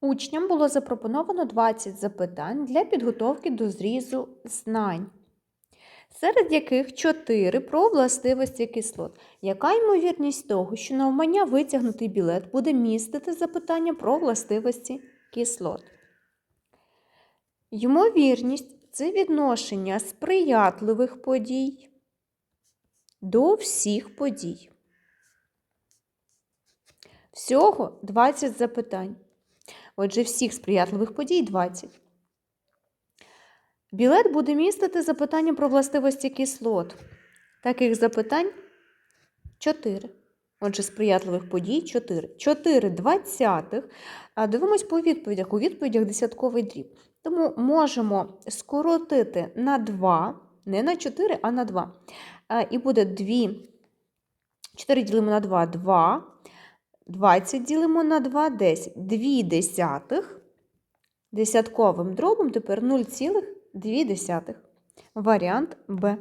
Учням було запропоновано 20 запитань для підготовки до зрізу знань, серед яких 4 про властивості кислот. Яка ймовірність того, що навмання витягнутий білет буде містити запитання про властивості кислот? Ймовірність це відношення сприятливих подій до всіх подій. Всього 20 запитань. Отже, всіх сприятливих подій 20. Білет буде містити запитання про властивості кислот. Таких запитань 4. Отже, сприятливих подій 4. 4 двадцятих. Дивимось по відповідях. У відповідях десятковий дріб. Тому можемо скоротити на 2, не на 4, а на 2. І буде 2. 4 ділимо на 2 – 2. 20 ділимо на 2 – 10. 2 десятих. Десятковим дробом тепер 0,2. Варіант Б.